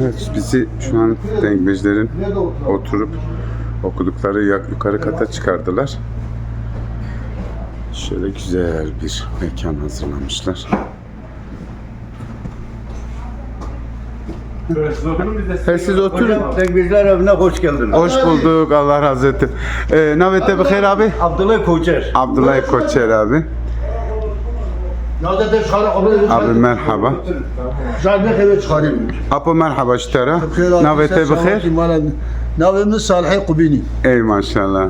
Evet, bizi şu an dengmecilerin oturup okudukları yukarı kata çıkardılar. Şöyle güzel bir mekan hazırlamışlar. Siz oturun biz de size He, siz oturun. Dengizler evine hoş geldiniz. Hoş bulduk. Allah razı olsun. Ee, Navete Bekir abi. Abdullah Koçer. Abdullah Koçer abi. Abi merhaba. Ne kadar çıkarayım? Apo merhaba iştara. Navete Bekir. Navemiz Salih Kubini. Ey maşallah.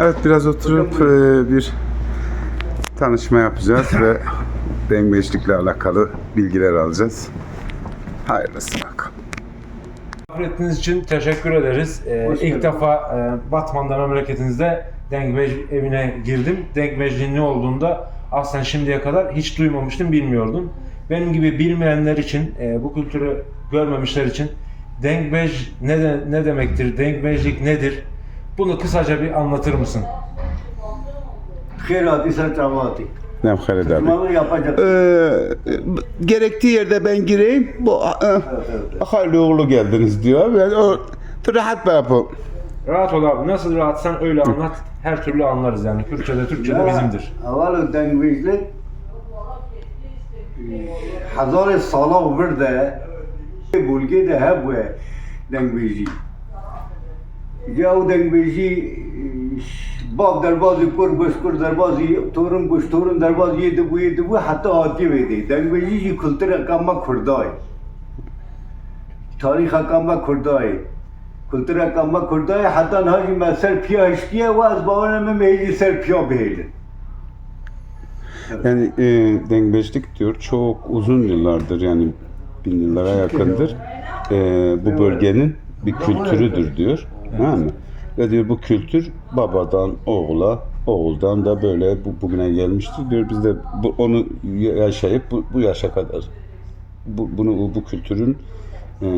Evet biraz oturup e, bir tanışma yapacağız ve dengbeşlikle alakalı bilgiler alacağız. Hayırlısı bakalım. Ettiğiniz için teşekkür ederiz. Ee, ilk defa e, Batman'da memleketinizde Denkbej evine girdim. Denkbej'in ne olduğunu da aslında şimdiye kadar hiç duymamıştım, bilmiyordum. Benim gibi bilmeyenler için, e, bu kültürü görmemişler için Denkbej ne, de, ne demektir, Denkbejlik nedir? Bunu kısaca bir anlatır mısın? Hadi sen çavati. Ne Halid abi? Yapacak. Ee, gerektiği yerde ben gireyim. Bu e, hayırlı uğurlu geldiniz diyor. Yani o rahat be yapalım. Rahat ol abi, nasıl rahatsan öyle anlat her türlü anlarız yani. Kürtçe de Türkçe de bizimdir. Evvel dengvizlik e, hazar sala bir de bölge de hep bu dengvizi. Ya o dengvizi e, bab derbazı kur boş kur derbazı torun boş torun derbazı yedi bu yedi bu hatta hati vedi. Dengvizi kültür akama kurdayı. Tarih akama kurdayı kultura kama kurda je hatan haji ma Serpija ištije vas bavane me meyli Serpija beyli. Yani e, dengeçlik diyor çok uzun yıllardır yani bin yıllara yakındır e, bu bölgenin bir kültürüdür diyor. Değil mi? Ve diyor bu kültür babadan oğula, oğuldan da böyle bu, bugüne gelmiştir diyor. Biz de bu, onu yaşayıp bu, bu yaşa kadar bu, bunu bu kültürün e,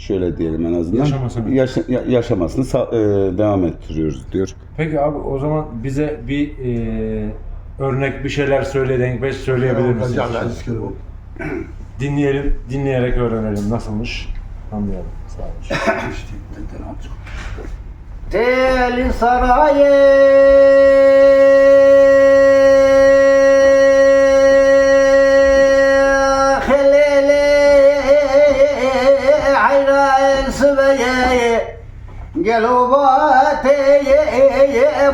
şöyle diyelim en azından Yaşamasını. yaşa- ya- yaşamasını sa- e, devam ettiriyoruz diyor. Peki abi o zaman bize bir e, örnek bir şeyler söyle Denkbeş söyleyebilir misin? Dinleyelim, dinleyerek öğrenelim nasılmış. Anlayalım. Sağ olun. Teli sarayı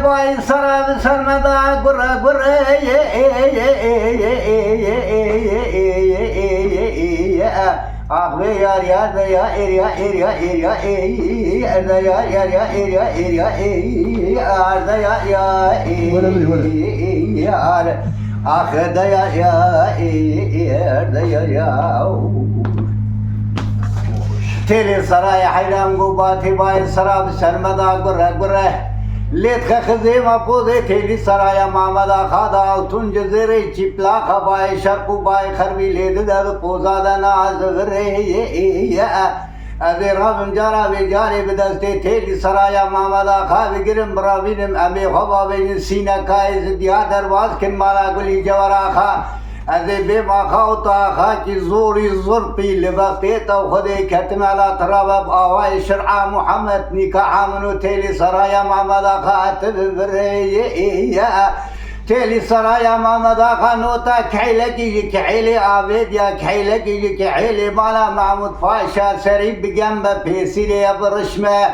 vay sarabı sarmada gura gura ye ye ye ye ye ye Ah be yar yar be ya er ya er ya er ya ey erda ya yar ya er ya er ya ey arda ya ya ey yar ahda ya ya ey erda ya ya Telin saraya hayran gubatı bay sarabı sermeda gura gura Letka kızı makuze teli saraya mamada kada altın cezere çipla kabay şarkı bay harbi ledi dadı pozada naz gre ye ye ابھی رام جارا بے جارے بدستے تھیلی سرایا مامالا خواب گرم براوینم ابھی خواب آوین سینہ کائز دیا درواز کن مالا گلی جوارا خواہ از به ما خاو تا خا کی زوری زور پی لبقتی تا خود کتم علا تراب آوای شرع محمد نکاح منو تیلی سرایا محمد خاتب بری تیلی سرایا محمد خانو تا کحیله کی کحیله آبید یا کحیله کی کحیله مالا محمود پاشا سری بگم به پیسیلی برشمه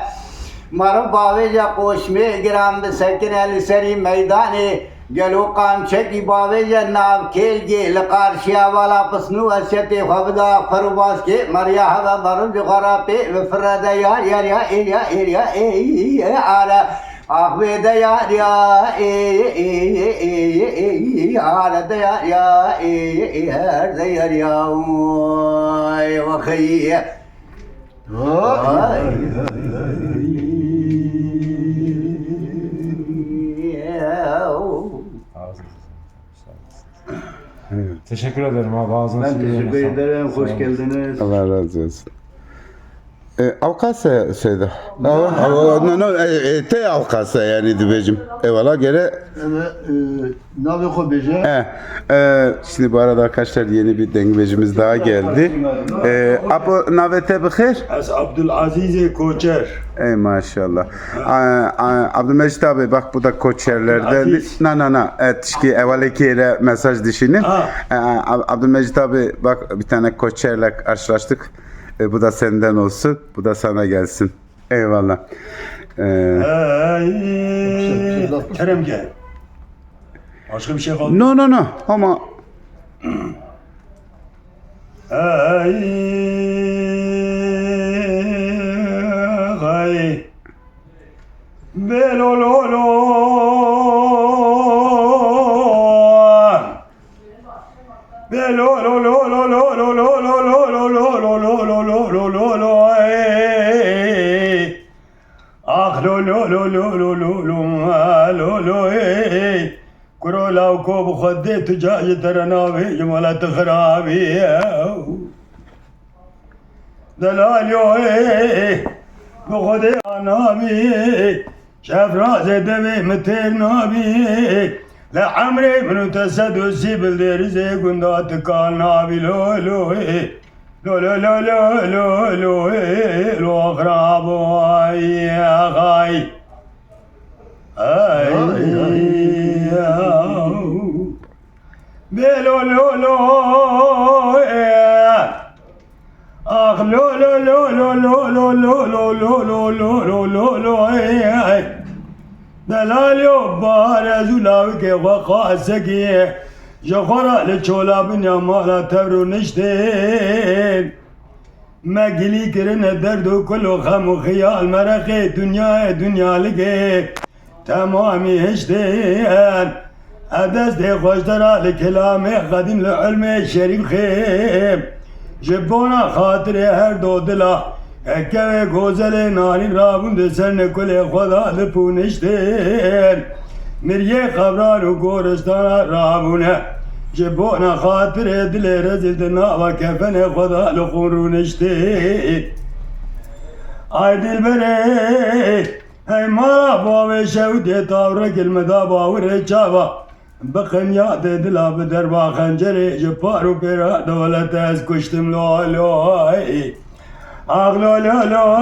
مرو باویجا قوشمه گرام بسکن علی سری میدانی جلو کانچ باوے یا ناو کھیل گے لکار شیا والا پسنو اسیت خبدا فرواز کے مریا ہوا برج غرا پہ وفرد یا یا یا اے یا اے یا اے اے آلا آخوے دیا یا اے اے اے اے اے آلا دیا یا اے اے ہر دیا یا اے وخیئے Teşekkür ederim abi. Ağzına Ben teşekkür ederim. Hoş geldiniz. Allah razı olsun. E, Avkasya şeyde. No, no, e, e, te Avkasya yani dibecim. Evala gere. Naviko bece. Şimdi bu arada arkadaşlar yeni bir dengbecimiz daha geldi. Apo navete bıkhir? Abdülaziz Koçer. Ey maşallah. Abdülmecit abi bak bu da koçerlerden. Na na na. Etişki evveleki yere mesaj dişini. Abdülmecit abi bak bir tane koçerle karşılaştık. E, bu da senden olsun. Bu da sana gelsin. Eyvallah. Ee, Kerem gel. Başka bir şey kaldı. no no no ama Ay Hey, hey. Belololo. لو لو لو لو لو لو لو لو اخ لو لو لو لو لو لو لو لو لو كرو لو كوب خديت جاي ترناوي جملة خرابي دلال يو بخدي انامي شاف راسي دمي متين نابي لعمري من تسدسي بالدير زي قندات نابي لو لو لو لو لو لو لو لو خرابو يا غاي بلو لو لو اخ لو لو لو لو لو لو لو لو لو لو لو لو لو دلاليو بارز Jokora li çolabın ya mala tevru nişte Me gili kirine derdu kullu hamu khiyal meraki dünyaya e dünyalige Tamami hişteyen Adest de hoşdara li kelame kadim li ilme şerifhe Jibbona khatire her do dila. Ekke gozele narin rabun de serne kule khoda li punişteyen مریه خبران و گورستان رابونه جبونا خاطر دل رزل دنا و کفن خدا لخورونشتی ای دل بره ای مارا باوی شودی تاور کلمدا باور چاوا بخن یاد دلا بدر با خنجری جپارو پیرا دولت از کشتم لالو آغ لو لو لو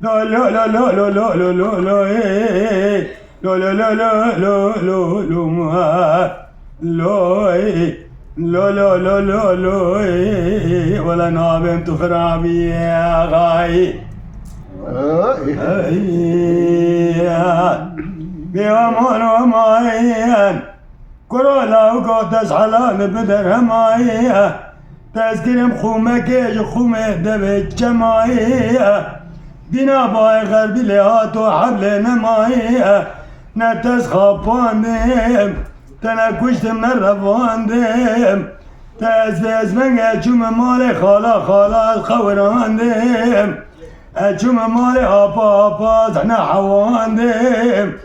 لو لو لو لو لو لو لو لو لو لو لو لو لو لو لو لو لو لو لو لو ولا نابم تخرابي يا غاي بيومون وماين كرولا وقوتس حلال بدر همايه تذكرم خومه كيج خومه دبت جمايه بنا باي غربي لهات وحبل نمايه Ne tez kapandım Te ne kuştum ne revandım. Tez bez ben geçim mali hala hala kavrandım Geçim mali apa apa zahne havandım.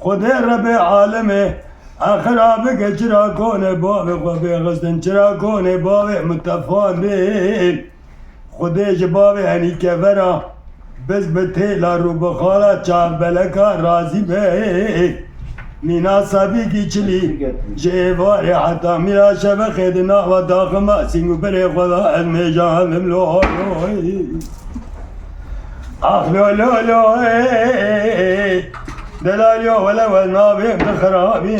Kudir Rabbi alemi Akrabı çıra kone babi Kubi gıstın çıra kone babi Muttafandım Kudir babi hani kefera بس بتهلا روبخارا چامبلکا رازی به مینا سابی کی چلی جیوار حتا میرا شب خیدنا و داخما سنگو بر خدا از میجان مملو آخ لو لو لو دلالیو ولا والنابی بخرابی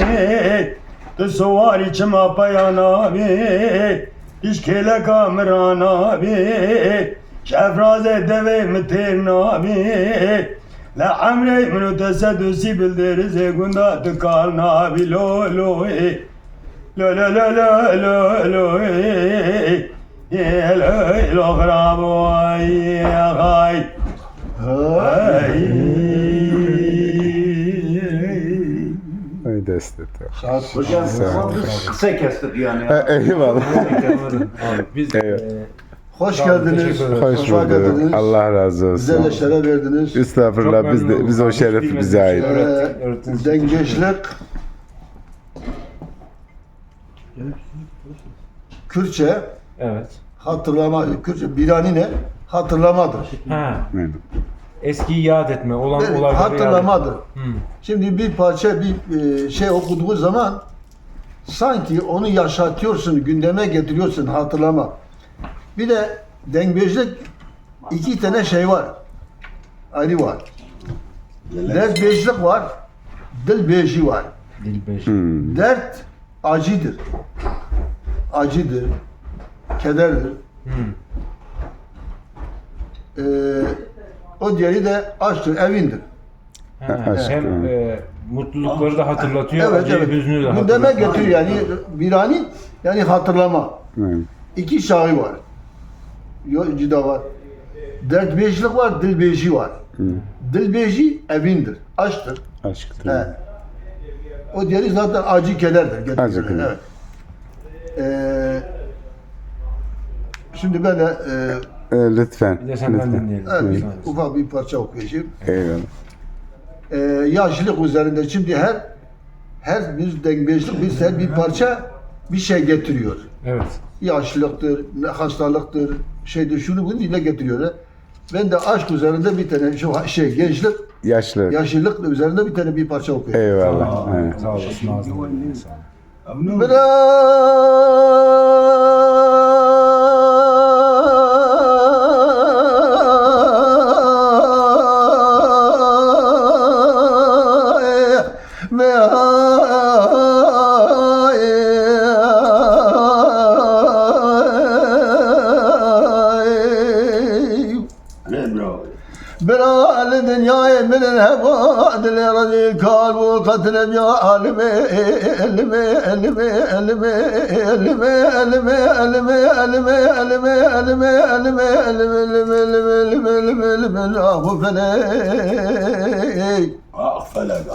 تسواری چما پیانا بی تشکیل کامران بی şefraze deve mitir nabi la amre minu teseddüsi bildiriz gunda tıkal nabi lo lo e. lo lo lo lo lo lo e. lo lo grabo ay ay ay Ay destek. Hocam kısa kestik yani. Eyvallah. Abi biz Evet. Hoş geldiniz. Hoş bulduk. geldiniz. Allah razı Bize de olsun. şeref verdiniz. Estağfurullah biz de biz o oldum. şeref Bilmediğim bize ait. Ee, dengeçlik Kürtçe Evet. hatırlama Kürtçe birani ne? hatırlamadır. Ha, eskiyi yad etme, olan Evet, olayları hatırlamadır. Hmm. Şimdi bir parça bir e, şey okuduğu zaman sanki onu yaşatıyorsun, gündeme getiriyorsun, hatırlama. Bir de dengbejlik iki tane şey var. Ayrı var. Dert bejlik var, dil beji var. Dilbeş. Hmm. Dert acıdır. Acıdır, kederdir. Hmm. Ee, o diğeri de aşktır, evindir. Ha, aşk, hem evet. e, mutlulukları da hatırlatıyor, Evet, acıyı, evet. hüznü de Gündeme hatırlatıyor. getiriyor yani birani yani hatırlama. Evet. İki şahı var. Yo- Cida var. Dert beşlik var, dil beşi var. Dil beşi evindir, aşktır. Aşktır. He. O diğeri zaten acı kederdir. Acı keder. Evet. Ee, şimdi ben de e, Ee, lütfen. Bir de senden lütfen. evet, bir, Evet. ufak bir parça okuyacağım. Eyvallah. Ee, yaşlılık üzerinde şimdi her her bir dengbejlik bir her bir parça bir şey getiriyor. Evet. Yaşlılıktır, hastalıktır, şeydir, şunu bunu dile getiriyor. Ben de aşk üzerinde bir tane şu şey gençlik Yaşlı. yaşlılık üzerinde bir tane bir parça okuyorum. Eyvallah. Aa, Evet. Sağ olasın ağzına. eline sağlık. Bırak ve من الهباد لرضي الكال والقتل يا علمي علمي علمي علمي علمي علمي علمي علمي علمي علمي علمي علمي علمي علمي علمي علمي ابو فلي أغفلك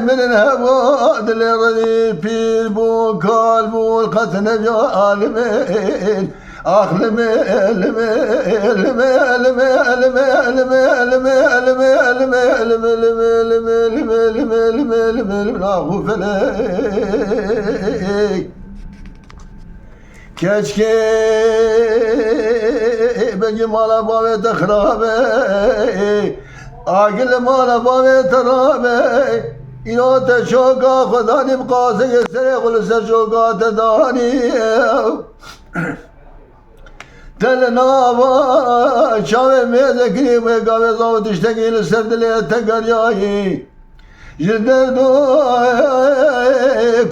من الهواد لرضي بير بو كالبو القتل يا عالمين أخلمي علمي علمي علمي علمي علمي علمي علمي علمي علمي علمي علمي علمي علمي علمي علمي علمي أخو فليك Keşke beni mala bavet akrabe Agil mala bavet arabe إلى تشوكا خذاني بقاسك السريق ولسشوكا تداني تل نابا شاوي ميزة كريمة قابي صوت اشتكي لسرد لي تقر ياهي جدد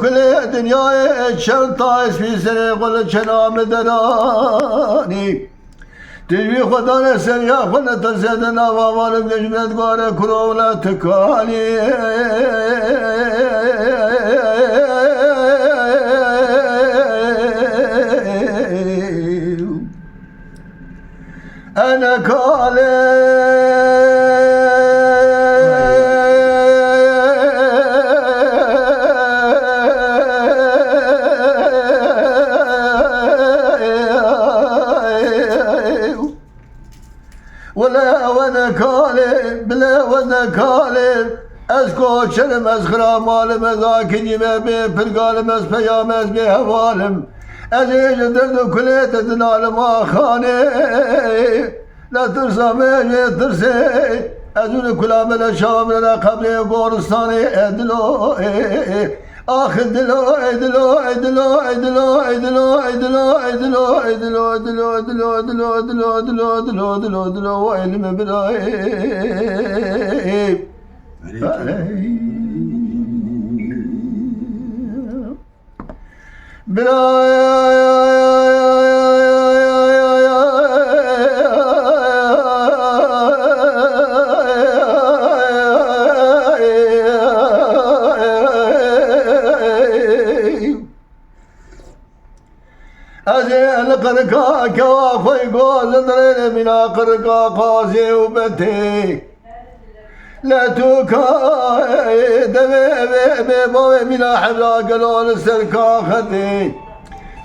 كل دنيا شرطة في سريق ولشنا مدراني تجوي خدانا سريا خلنا تسيدنا ووالب نجمد غارة كرولا تكالي أنا كالي kaçırım ez hıram alim ez ko çelimez hramalime zakidime bi pilgalime peyamez bi hevalim Ezeyce derdu kulet edin alima khane La tırsa mece tırse Ezun kulamele şamilere kabri goristani edilo Ahir dilo edilo edilo edilo edilo edilo edilo edilo edilo edilo edilo edilo edilo edilo edilo edilo edilo edilo edilo कर का क्या फो लंदरे ने बिना कर का खा से उबे थे لاتوكا بابا بلا حبلا قالوا السركا خدي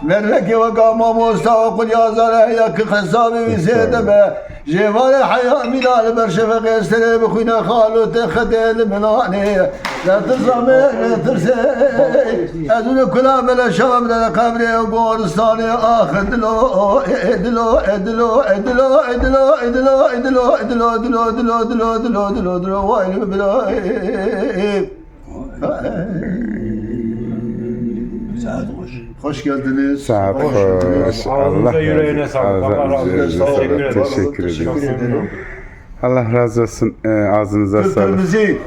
مرك وقام موسى وقل يا زلمه يا خصامي وزيد به جوال حياة ملال برشفة قيستري بخوينا خالو تخدل مناني لا ترزمي لا ترسي أدون كلا بلا شام لا قبري وقورستاني آخر دلو ادلو ادلو ادلو ادلو ادلو ادلو ادلو ادلو ادلو ادلو ادلو ادلو ادلو وين بلا Hoş geldiniz. Saat Hoş hoş. Ağzınıza, Allah yüreğine razı- sağlık. Allah razı olsun. Yüreğine sağlık. Teşekkür ederim. Teşekkür ederim. Allah razı olsun. Ee, ağzınıza sağlık. Kültürümüzü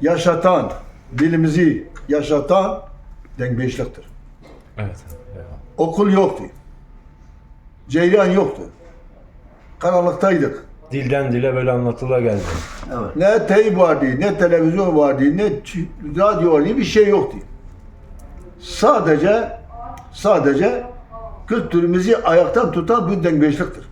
yaşatan, dilimizi yaşatan Denkbeşliktir. Evet. Okul yoktu. Ceylan yoktu. Karanlıktaydık. Dilden dile böyle anlatıla geldi. Ne teyp vardı, ne televizyon vardı, ne radyo vardı, bir şey yoktu. Sadece, sadece kültürümüzü ayakta tutan bir Denkbeşliktir.